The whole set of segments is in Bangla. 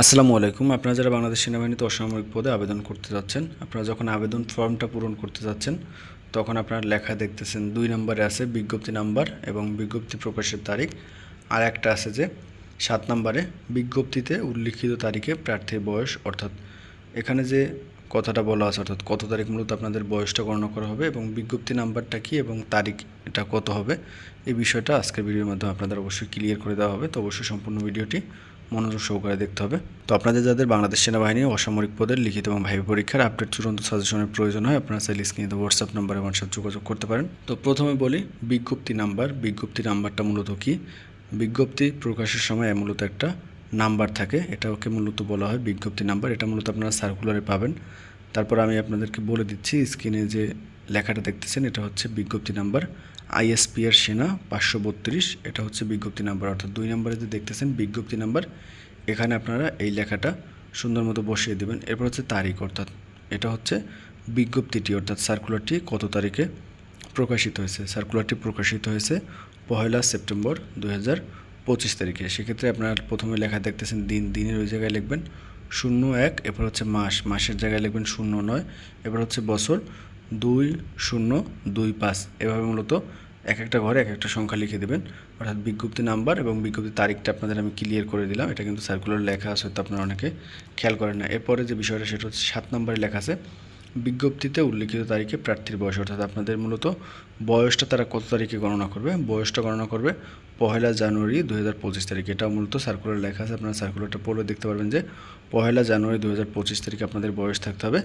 আসসালামু আলাইকুম। আপনারা যারা বাংলাদেশ সেনাবাহিনীতে অসামরিক পদে আবেদন করতে যাচ্ছেন, আপনারা যখন আবেদন ফর্মটা পূরণ করতে যাচ্ছেন, তখন আপনারা লেখা দেখতেছেন দুই নম্বরে আছে বিজ্ঞপ্তি নাম্বার এবং বিজ্ঞপ্তি প্রকাশের তারিখ। আর একটা আছে যে সাত নম্বরে বিজ্ঞপ্তিতে উল্লিখিত তারিখে প্রার্থীর বয়স, অর্থাৎ এখানে যে কথাটা বলা আছে, অর্থাৎ কত তারিখ মূলত আপনাদের বয়সটা গণনা করা হবে এবং বিজ্ঞপ্তি নাম্বারটা কী এবং তারিখ এটা কত হবে, এই বিষয়টা আজকের ভিডিওর মাধ্যমে আপনাদের অবশ্যই ক্লিয়ার করে দেওয়া হবে। তো অবশ্যই সম্পূর্ণ ভিডিওটি মনোযোগ সহকারে দেখতে হবে। তো আপনাদের যাদের বাংলাদেশ সেনাবাহিনী অসামরিক পদের লিখিত এবং ভাইভা পরীক্ষার আপডেট চূড়ান্ত সাজেশনের প্রয়োজন হয়, আপনারা চাইলে স্ক্রিনে হোয়াটসঅ্যাপ নাম্বার এবং সাথে যোগাযোগ করতে পারেন। তো প্রথমে বলি, বিজ্ঞপ্তি নাম্বার বিজ্ঞপ্তি নাম্বারটা মূলত কি? বিজ্ঞপ্তি প্রকাশের সময় মূলত একটা নাম্বার থাকে। এটাকে মূলত বলা হয় বিজ্ঞপ্তি নাম্বার এটা মূলত আপনারা সার্কুলারে পাবেন। তারপর আমি আপনাদেরকে বলে দিচ্ছি স্ক্রিনে যে লেখাটা দেখতেছেন, এটা হচ্ছে বিজ্ঞপ্তি নাম্বার আইএসপি এর সেনা পাঁচশো বত্রিশ, এটা হচ্ছে বিজ্ঞপ্তি নাম্বার। অর্থাৎ দুই নম্বরে যে দেখতেছেন, বিজ্ঞপ্তি নাম্বার, এখানে আপনারা এই লেখাটা সুন্দর মতো বসিয়ে দেবেন। এরপর হচ্ছে তারিখ, অর্থাৎ এটা হচ্ছে বিজ্ঞপ্তিটি, অর্থাৎ সার্কুলারটি কত তারিখে প্রকাশিত হয়েছে? সার্কুলারটি প্রকাশিত হয়েছে পহেলা সেপ্টেম্বর দু পঁচিশ তারিখে। সেক্ষেত্রে আপনার প্রথমে লেখা দেখতেছেন দিন, দিনের ওই জায়গায় লিখবেন শূন্য এক, এরপর হচ্ছে মাস, মাসের জায়গায় লিখবেন শূন্য নয় এবার হচ্ছে বছর দুই শূন্য দুই পাঁচ। এভাবে মূলত এক একটা ঘরে এক একটা সংখ্যা লিখে দেবেন। অর্থাৎ বিজ্ঞপ্তি নাম্বার এবং বিজ্ঞপ্তি তারিখটা আপনাদের আমি ক্লিয়ার করে দিলাম। এটা কিন্তু সার্কুলার লেখা আছে হয়তো আপনারা অনেকে খেয়াল করেন না। এরপরে যে বিষয়টা, সেটা হচ্ছে সাত নম্বরে লেখা আছে, বিজ্ঞপ্তিতে উল্লিখিত তারিখে প্রার্থীর বয়স। অর্থাৎ আপনাদের মূলত বয়সটা তারা কত তারিখে গণনা করবে? বয়সটা গণনা করবে পহেলা জানুয়ারি দু হাজার পঁচিশ তারিখে। এটা মূলত সার্কুলার লেখা আছে। আপনারা সার্কুলারটা পড়লে দেখতে পারবেন যে পহেলা জানুয়ারি দু হাজার পঁচিশ তারিখে আপনাদের বয়স থাকতে হবে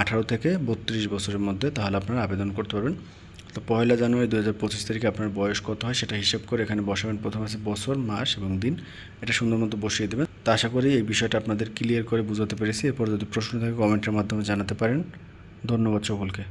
আঠারো থেকে বত্রিশ বছরের মধ্যে তাহলে আপনারা আবেদন করতে পারবেন। তো পয়লা জানুয়ারি দু হাজার পঁচিশ তারিখে আপনার বয়স কত হয় সেটা হিসেব করে এখানে বসাবেন। প্রথম আছে বছর, মাস এবং দিন। এটা সুন্দর মতো বসিয়ে দেবেন। তো আশা করি এই বিষয়টা আপনাদের ক্লিয়ার করে বুঝাতে পেরেছি। এরপর যদি প্রশ্ন থাকে কমেন্টের মাধ্যমে জানাতে পারেন। ধন্যবাদ সকলকে।